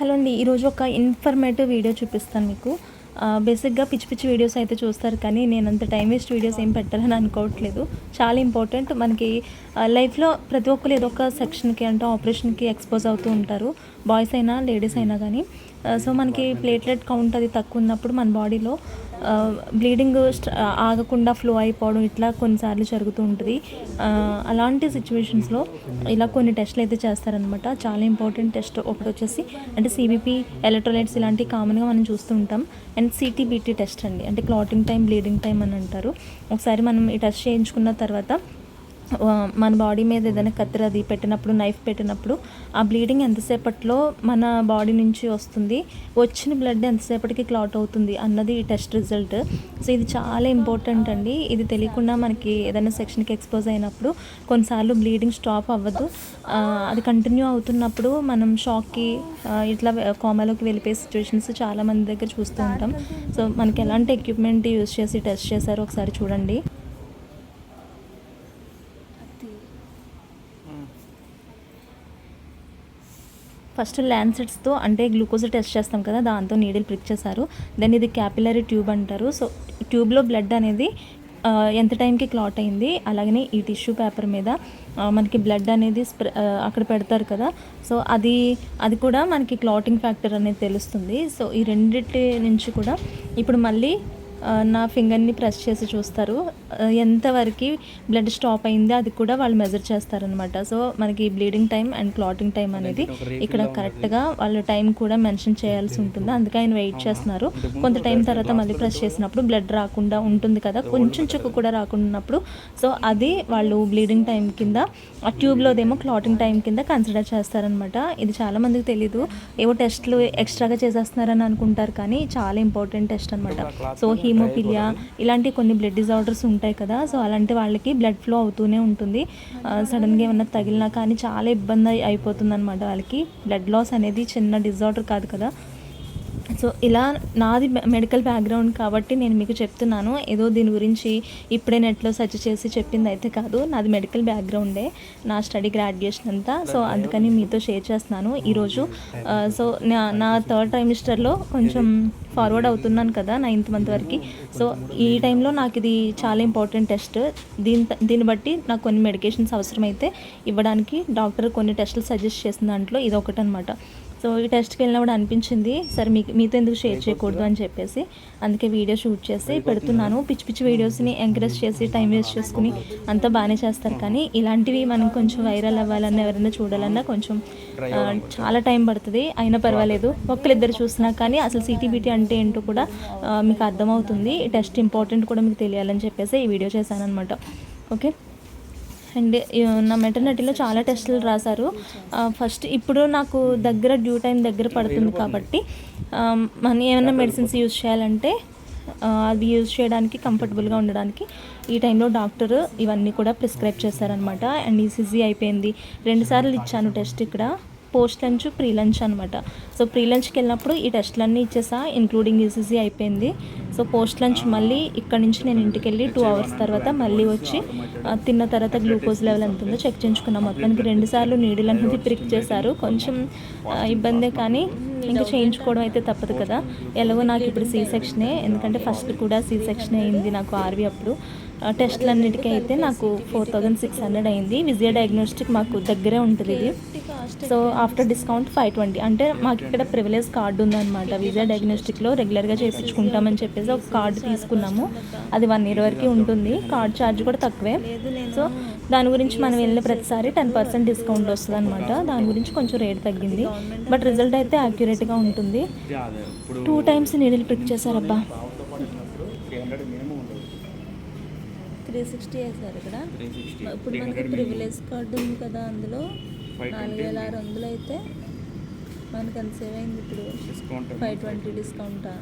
Hello అండి ఈరోజు ఒక ఇన్ఫర్మేటివ్ వీడియో చూపిస్తాను మీకు. బేసిక్గా పిచ్చి పిచ్చి వీడియోస్ అయితే చూస్తారు కానీ నేను అంత టైం వేస్ట్ వీడియోస్ ఏం పెట్టాలని అనుకోవట్లేదు. చాలా ఇంపార్టెంట్ మనకి లైఫ్లో ప్రతి ఒక్కరు ఏదో ఒక సెక్షన్కి అంటే ఆపరేషన్కి ఎక్స్పోజ్ అవుతూ ఉంటారు. బాయ్స్ అయినా లేడీస్ అయినా కానీ Uh, సో మనకి ప్లేట్లెట్ కౌంట్ అది తక్కువ ఉన్నప్పుడు మన బాడీలో బ్లీడింగ్ uh, uh, ఆగకుండా ఫ్లో అయిపోవడం ఇట్లా కొన్నిసార్లు జరుగుతూ ఉంటుంది. అలాంటి సిచ్యువేషన్స్లో ఇలా కొన్ని టెస్ట్లు అయితే చేస్తారనమాట చాలా ఇంపార్టెంట్ టెస్ట్ ఒకటి వచ్చేసి అంటే సిబిపి ఎలక్ట్రోలైట్స్ ఇలాంటివి కామన్గా మనం చూస్తూ ఉంటాం. అండ్ సిటీబీటీ టెస్ట్ అండి. అంటే క్లాటింగ్ టైం బ్లీడింగ్ టైం అని అంటారు. ఒకసారి మనం ఈ టెస్ట్ చేయించుకున్న తర్వాత మన బాడీ మీద ఏదైనా కత్తిర అది పెట్టినప్పుడు నైఫ్ పెట్టినప్పుడు ఆ బ్లీడింగ్ ఎంతసేపట్లో మన బాడీ నుంచి వస్తుంది? వచ్చిన బ్లడ్ ఎంతసేపటికి క్లాట్ అవుతుంది అన్నది ఈ టెస్ట్ రిజల్ట్ సో ఇది చాలా ఇంపార్టెంట్ అండి. ఇది తెలియకుండా మనకి ఏదైనా సెక్షన్కి ఎక్స్పోజ్ అయినప్పుడు కొన్నిసార్లు బ్లీడింగ్ స్టాప్ అవ్వదు. అది కంటిన్యూ అవుతున్నప్పుడు మనం షాక్కి ఇట్లా కోమాలోకి వెళ్ళిపోయే సిచ్యువేషన్స్ చాలా మంది దగ్గర చూస్తూ ఉంటాం. సో మనకి ఎలాంటి ఎక్విప్మెంట్ యూస్ చేసి టెస్ట్ చేశారో ఒకసారి చూడండి. ఫస్ట్ ల్యాన్సెట్స్తో అంటే గ్లూకోజ్ టెస్ట్ చేస్తాం కదా దాంతో నీడిల్ ప్రిక్ చేశారు. దెన్ ఇది క్యాపిలరీ ట్యూబ్ అంటారు. సో ట్యూబ్లో బ్లడ్ అనేది ఎంత టైంకి క్లాట్ అయింది అలాగనే ఈ టిష్యూ పేపర్ మీద మనకి బ్లడ్ అనేది స్ప్రె అక్కడ పెడతారు కదా. సో అది అది కూడా మనకి క్లాటింగ్ ఫ్యాక్టర్ అనేది తెలుస్తుంది. సో ఈ రెండిటి నుంచి కూడా ఇప్పుడు మళ్ళీ నా ఫింగర్ని ప్రెస్ చేసి చూస్తారు. ఎంతవరకు బ్లడ్ స్టాప్ అయింది అది కూడా వాళ్ళు మెజర్ చేస్తారనమాట సో మనకి bleeding time and clotting time అనేది ఇక్కడ కరెక్ట్గా వాళ్ళ టైం కూడా మెన్షన్ చేయాల్సి ఉంటుంది. అందుకే ఆయన వెయిట్ చేస్తున్నారు. కొంత టైం తర్వాత మళ్ళీ ప్రెస్ చేసినప్పుడు బ్లడ్ రాకుండా ఉంటుంది కదా. కొంచెం చుక్కు కూడా రాకుండా ఉన్నప్పుడు సో అది వాళ్ళు బ్లీడింగ్ టైం కింద ఆ ట్యూబ్లోదేమో క్లాటింగ్ టైం కింద కన్సిడర్ చేస్తారనమాట ఇది చాలా మందికి తెలీదు. ఏవో టెస్ట్లు ఎక్స్ట్రాగా చేసేస్తున్నారని అనుకుంటారు కానీ చాలా ఇంపార్టెంట్ టెస్ట్ అనమాట సో హీమోఫిలియా ఇలాంటి కొన్ని బ్లడ్ డిజార్డర్స్ ఉంటాయి కదా. సో అలాంటి వాళ్ళకి బ్లడ్ ఫ్లో అవుతూనే ఉంటుంది. సడన్గా ఏమన్నా తగిలినా కానీ చాలా ఇబ్బంది అయిపోతుంది అనమాట వాళ్ళకి. బ్లడ్ లాస్ అనేది చిన్న డిజార్డర్ కాదు కదా. సో ఇలా నాది మెడికల్ బ్యాక్గ్రౌండ్ కాబట్టి నేను మీకు చెప్తున్నాను. ఏదో దీని గురించి ఇప్పుడే నెట్లో సెర్చ్ చేసి చెప్పింది అయితే కాదు. నాది మెడికల్ బ్యాక్గ్రౌండే. నా స్టడీ గ్రాడ్యుయేషన్ అంతా. సో అందుకని మీతో షేర్ చేస్తున్నాను ఈరోజు. సో నా నా థర్డ్ ట్రైమిస్టర్లో కొంచెం ఫార్వర్డ్ అవుతున్నాను కదా నైన్త్ మంత్ వరకు. సో ఈ టైంలో నాకు ఇది చాలా ఇంపార్టెంట్ టెస్ట్. దీని దీన్ని బట్టి నాకు కొన్ని మెడికేషన్స్ అవసరమైతే ఇవ్వడానికి డాక్టర్ కొన్ని టెస్టులు సజెస్ట్ చేసిన దాంట్లో ఇది ఒకటి అనమాట సో ఈ టెస్ట్కి వెళ్ళినప్పుడు అనిపించింది సరే మీకు మీతో ఎందుకు షేర్ చేయకూడదు అని చెప్పేసి అందుకే వీడియో షూట్ చేసి పెడుతున్నాను. పిచ్చి పిచ్చి వీడియోస్ని ఎంకరేజ్ చేసి టైం వేస్ట్ చేసుకుని అంతా బాగానే చేస్తారు. కానీ ఇలాంటివి మనం కొంచెం వైరల్ అవ్వాలన్నా ఎవరైనా చూడాలన్నా కొంచెం చాలా టైం పడుతుంది. అయినా పర్వాలేదు. ఒక్కరిద్దరు చూసినా కానీ అసలు సిటీబీటీ అంటే ఏంటో కూడా మీకు అర్థమవుతుంది. ఈ టెస్ట్ ఇంపార్టెంట్ కూడా మీకు తెలియాలని చెప్పేసి ఈ వీడియో చేశాను అనమాట ఓకే అండ్ నా మెటర్నిటీలో చాలా టెస్టులు రాశారు. ఫస్ట్ ఇప్పుడు నాకు దగ్గర డ్యూ టైం దగ్గర పడుతుంది కాబట్టి మనీ ఏమైనా మెడిసిన్స్ యూజ్ చేయాలంటే అది అవి యూజ్ చేయడానికి కంఫర్టబుల్గా ఉండడానికి ఈ టైంలో డాక్టర్ ఇవన్నీ కూడా ప్రిస్క్రైబ్ చేశారనమాట అండ్ ఈసీజీ అయిపోయింది రెండుసార్లు ఇచ్చాను టెస్ట్ ఇక్కడ. పోస్ట్ లంచ్ ప్రీ లంచ్ అనమాట సో ప్రీ లంచ్కి వెళ్ళినప్పుడు ఈ టెస్ట్లన్నీ ఇచ్చేసా ఇంక్లూడింగ్ ఈసీజీ అయిపోయింది. సో పోస్ట్ లంచ్ మళ్ళీ ఇక్కడ నుంచి నేను ఇంటికి వెళ్ళి టూ అవర్స్ తర్వాత మళ్ళీ వచ్చి తిన్న తర్వాత గ్లూకోజ్ లెవెల్ ఎంత ఉందో చెక్ చేయించుకున్నాం. మొత్తానికి రెండుసార్లు నీడిల్ అనేది ప్రిక్ చేశారు. కొంచెం ఇబ్బందే కానీ ఇంకా చేయించుకోవడం అయితే తప్పదు కదా. ఎలాగో నాకు ఇప్పుడు సీ సెక్షనే ఎందుకంటే ఫస్ట్ కూడా సీ సెక్షన్ అయింది నాకు ఆర్వి అప్పుడు. టెస్ట్లన్నిటికీ అయితే నాకు ఫోర్ థౌజండ్ సిక్స్ హండ్రెడ్ అయింది. విజయ డయాగ్నోస్టిక్ మాకు దగ్గరే ఉంటుంది ఇది. So after discount five twenty అంటే మాకు ఇక్కడ ప్రివిలేజ్ కార్డు ఉందన్నమాట. విజయ డయాగ్నోస్టిక్లో రెగ్యులర్గా చేయించుకుంటామని చెప్పేసి ఒక కార్డు తీసుకున్నాము. అది వన్ ఇయర్ వరకు ఉంటుంది. కార్డ్ ఛార్జ్ కూడా తక్కువే. సో దాని గురించి మనం వెళ్ళిన ప్రతిసారి టెన్ పర్సెంట్ డిస్కౌంట్ వస్తుంది అనమాట దాని గురించి కొంచెం రేట్ తగ్గింది. బట్ రిజల్ట్ అయితే యాక్యురేట్గా ఉంటుంది. టూ టైమ్స్ నీడిల్ పిక్ చేశారబ్బా త్రీ సిక్స్టీ వేసారు ఇక్కడ. ఇప్పుడు మనకి ప్రివిలేజ్ కార్డు ఉంది కదా అందులో. నాలుగు వేల ఆరు వందలు అయితే మనకి ఎంత సేవ్ అయింది ఇప్పుడు. Discount five twenty డిస్కౌంటా